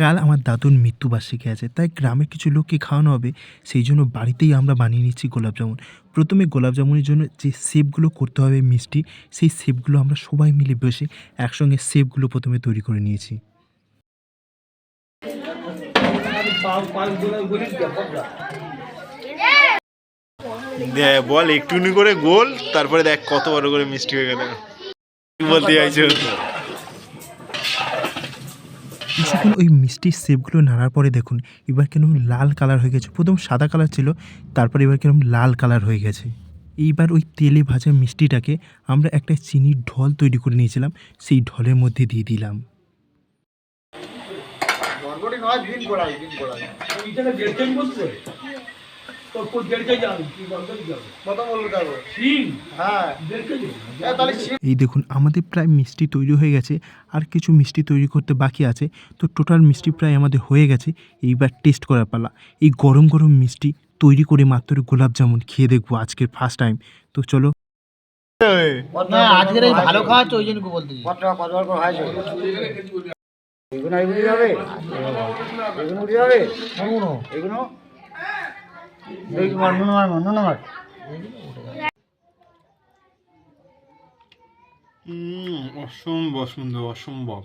কাল আমার দাদুর মৃত্যুবার্ষিকী আছে তাই গ্রামের কিছু লোককে খাওয়ানো হবে সেই জন্য বাড়িতেই আমরা বানিয়ে নিচ্ছি গোলাপ জামুন। প্রথমে গোলাপ জামুনের জন্য যে শেপগুলো করতে হবে মিষ্টি সেই শেপগুলো আমরা সবাই মিলে বসে একসঙ্গে শেপগুলো প্রথমে তৈরি করে নিয়েছি। বল একটুনি করে গোল তারপরে দেখ কত বড় করে মিষ্টি হয়ে গেল। কি বলতে চাইছো? কিছুক্ষণ ওই মিষ্টির শেপগুলো নাড়ার পরে দেখুন এবার কেন লাল কালার হয়ে গেছে। প্রথম সাদা কালার ছিল তারপর এবার কেরম লাল কালার হয়ে গেছে। এইবার ওই তেলে ভাজা মিষ্টিটাকে আমরা একটা চিনির ঢল তৈরি করে নিয়েছিলাম সেই ঢলের মধ্যে দিয়ে দিলাম। বরবটি এই দেখুন আমাদের প্রায় মিষ্টি তৈরি হয়ে গেছে আর কিছু মিষ্টি তৈরি করতে বাকি আছে। তো টোটাল মিষ্টি প্রায় আমাদের হয়ে গেছে। এইবার টেস্ট করার পালা। এই গরম গরম মিষ্টি তৈরি করে মাত্র গোলাপ জামুন খেয়ে দেখব আজকের ফার্স্ট টাইম তো চলো। না আজকের এই ভালো ওই জন্য বলতে এগুলো এগুলো যাবে এগুলো উঠে যাবে? এগুলো অসম্ভব সুন্দর অসম্ভব।